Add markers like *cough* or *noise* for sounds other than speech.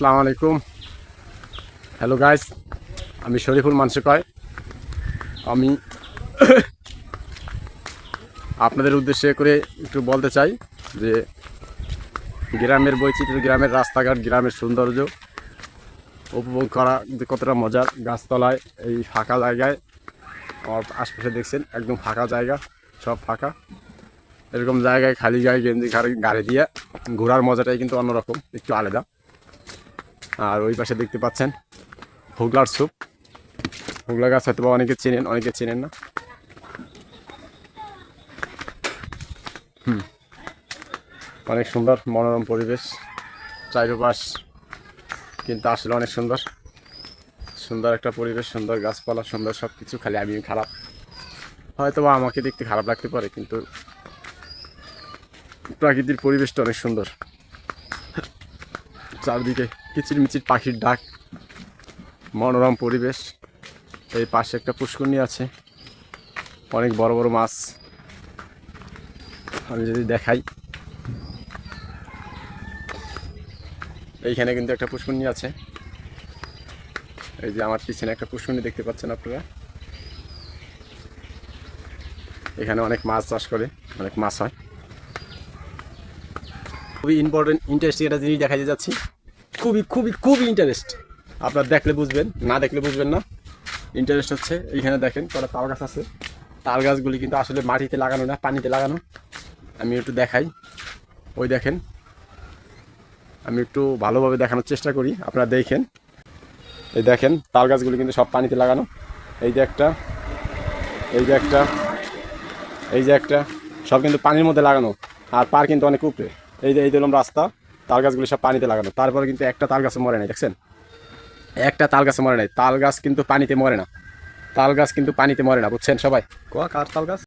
আসসালামু আলাইকুম। Hello guys আমি শরীফুল কয় আমি *coughs* আপনাদের উদ্দেশ্যে করে একটু বলতে চাই যে গ্রামের বৈচিত্র্য, গ্রামের রাস্তাঘাট, গ্রামের সৌন্দর্য উপভোগ করা কতটা মজার। গাছতলায়, এই ফাঁকা জায়গায়, আমার আশপাশে দেখছেন, একদম ফাঁকা জায়গা, সব ফাঁকা। এরকম জায়গায়, খালি গায়ে গেঞ্জি গাড়ি দিয়ে ঘোরার মজাটাই কিন্তু অন্যরকম, একটু আলাদা। আর ওই পাশে দেখতে পাচ্ছেন হুগলার স্যুপ। হুগলা গাছ হয়তো বা অনেকে চেনেন অনেকে চেনেন না। হুম। অনেক সুন্দর মনোরম পরিবেশ। চারিপাশ কিন্তু আসলে অনেক সুন্দর। সুন্দর একটা পরিবেশ, সুন্দর গাছপালা, সুন্দর সব কিছু খালি আমি খারাপ। হয়তো বা আমাকে দেখতে খারাপ লাগতে পারে, কিন্তু প্রাকৃতিক পরিবেশটা অনেক সুন্দর। চারদিকে কিচির মিচির পাখির ডাক, মনোরম পরিবেশ। এই পাশে একটা পুষ্করণী আছে, অনেক বড় বড় মাছ। আমি যদি দেখাই। এইখানে কিন্তু একটা পুষ্করণী আছে। এই যে আমার পিছনে একটা পুষ্করণী দেখতে পাচ্ছেন আপনারা। এখানে অনেক মাছ চাষ করে, অনেক মাছ হয়। খুবই ইম্পর্টেন্ট ইন্টারেস্টিং একটা জিনিস দেখাতে যাচ্ছি। খুবই খুবই খুবই ইন্টারেস্ট আপনার দেখলে বুঝবেন, না দেখলে বুঝবেন না। ইন্টারেস্ট হচ্ছে এইখানে দেখেন, কটা তাল গাছ আছে। তাল গাছগুলি কিন্তু আসলে মাটিতে লাগানো না, পানিতে লাগানো। আমি একটু দেখাই। ওই দেখেন, আমি একটু ভালোভাবে দেখানোর চেষ্টা করি, আপনারা দেখেন। এই দেখেন, তাল গাছগুলি কিন্তু সব পানিতে লাগানো। এই যে একটা, এই যে একটা, এই যে একটা, সব কিন্তু পানির মধ্যে লাগানো। আর পার কিন্তু অনেক উপরে। এই যে, এই দিলাম রাস্তা। তাল গাছগুলো সব পানিতে লাগানো। তারপরে কিন্তু একটা তাল গাছে মরে নাই, দেখছেন? একটা তাল গাছে মরে নাই। তাল গাছ কিন্তু পানিতে মরে না। তাল গাছ কিন্তু পানিতে মরে না, বুঝছেন সবাই? কার তাল গাছ?